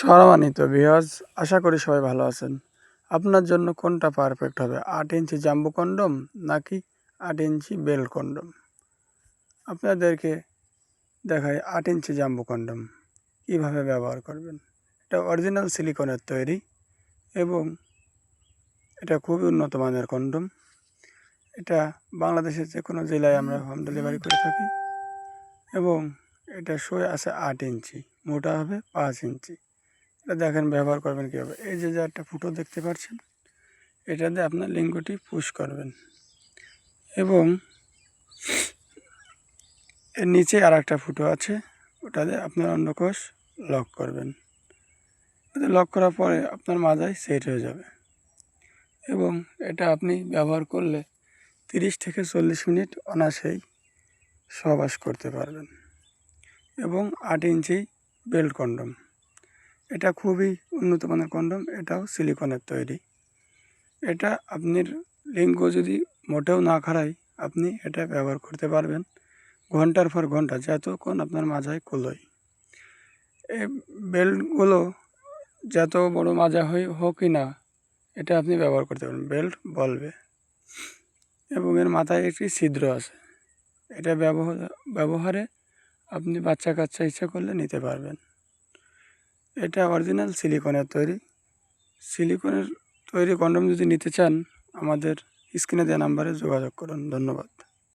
সম্মানিত বিহজ আশা করি সবাই ভালো আছেন। আপনার জন্য কোনটা পারফেক্ট হবে? আট ইঞ্চি জাম্বু কন্ডম নাকি আট ইঞ্চি বেল কন্ডম? আপনাদেরকে দেখায় আট ইঞ্চি জাম্বু কন্ডম। কীভাবে ব্যবহার করবেন? এটা অরিজিনাল সিলিকনের তৈরি এবং এটা খুবই উন্নত মানের কন্ডম। এটা বাংলাদেশের যে কোনো জেলায় আমরা হোম ডেলিভারি করে থাকি এবং এটা শোয়ে আছে আট ইঞ্চি, মোটা হবে পাঁচ ইঞ্চি। দেখেন ব্যবহার করবেন কীভাবে। এই যে যে একটা ফুটো দেখতে পাচ্ছেন, এটা দিয়ে আপনার লিঙ্গটি পুশ করবেন এবং এর নিচে আর একটা ফুটো আছে, ওটা দিয়ে আপনার অন্ডকোষ লক করবেন। লক করার পরে আপনার মাজায় সেট হয়ে যাবে এবং এটা আপনি ব্যবহার করলে তিরিশ থেকে চল্লিশ মিনিট অনায়াসেই সহবাস করতে পারবেন এবং আট ইঞ্চি বেল্ট কন্ডম। এটা খুবই উন্নত মানের কন্ডম, এটাও সিলিকনের তৈরি। এটা আপনার লিঙ্গ যদি মোটেও না খারায় আপনি এটা ব্যবহার করতে পারবেন ঘণ্টার পর ঘণ্টা, যতক্ষণ আপনার মাজায় কুলোয় এই বেল্টগুলো যত বড় মাজা হই, হোক কি না, এটা আপনি ব্যবহার করতে পারেন বেল্ট বলবে। এবং এর মাথায় একটি ছিদ্র আছে, এটা ব্যবহার ব্যবহারে আপনি বাচ্চা কাচ্চা ইচ্ছা করলে নিতে পারবেন। এটা অরিজিনাল সিলিকনের তৈরি। সিলিকনের তৈরি কন্ডম যদি নিতে চান, আমাদের স্ক্রিনে দেওয়া নাম্বারে যোগাযোগ করুন। ধন্যবাদ।